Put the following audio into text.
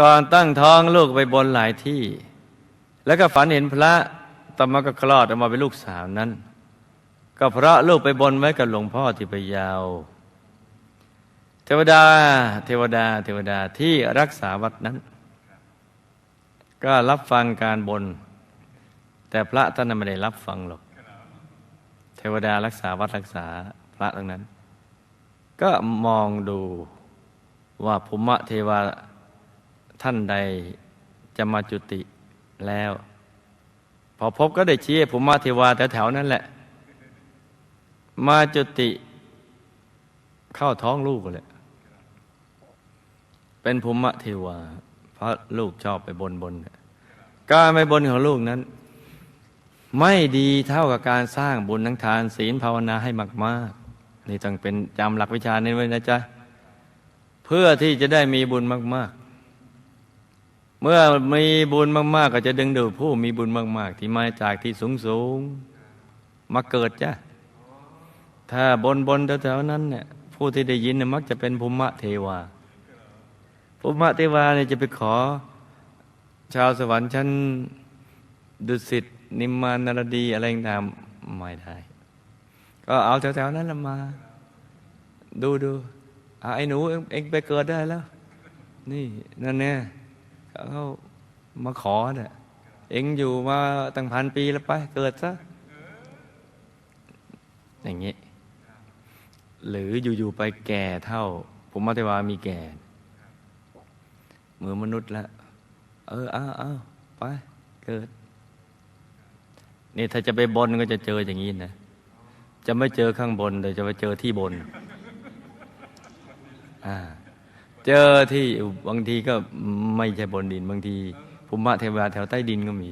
ก่อนตั้งท้องลูกไปบนหลายที่ แล้วก็ฝันเห็นพระต่อมาก็คลอดออกมาเป็นลูกสาวนั้น ก็พระลูกไปบนไว้กับหลวงพ่อที่พะเยาวเทวดา เทวดา เทวดาที่รักษาวัดนั้น ก็รับฟังการบน แต่พระท่านไม่ได้รับฟังหรอก เทวดารักษาวัดรักษาพระทั้งนั้น ก็มองดูว่าภูมิเทวา ท่านใดจะมาจุติแล้ว พอพบก็ได้ชี้ให้ภูมิเทวาแถวๆนั่นแหละ มาจุติเข้าท้องลูกเลยเป็นภูมิเทวา เพราะลูกชอบไปบนบนการไปบนของลูกนั้น ไม่ดีเท่ากับการสร้างบุญทั้งทานศีลภาวนาให้มากๆนี่ต้องเป็นจำหลักวิชานี้ไว้นะจ๊ะ เพื่อที่จะได้มีบุญมากๆ เมื่อมีบุญมาก ๆ ก็จะดึงดูดผู้มีบุญมาก ๆ ที่มาจากที่สูงสูง ๆ มาเกิดจ้ะถ้าบนบนแถวๆนั้นเนี่ยผู้ที่ได้ยินมักจะเป็นภูมิเทวาภูมิเทวาเนี่ยจะไปขอ ชาวสวรรค์ชั้นดุสิตนิมมานนรดีอะไรต่างๆไม่ได้ ก็เอาแถวๆนั้นละมา ดูดูไอ้หนูเองเองไปเกิดได้แล้ว นี่นั่นเนี่ย เขามาขอเนี่ยเองอยู่มาตั้งพันปีแล้วไป เกิดซะอย่างนี้ หรืออยู่ ๆ ไปแก่เท่า ผมมาเทวามีแก่ เหมือนมนุษย์ล้วเออเอาเอาไป เกิด นี่ถ้าจะไปบนก็จะเจออย่างนี้นะ จะไม่เจอข้างบนแต่จะไปเจอที่บน อ่า เจอที่บางทีก็ไม่ใช่บนดินบางทีภูมิเทวาแถวใต้ดินก็มี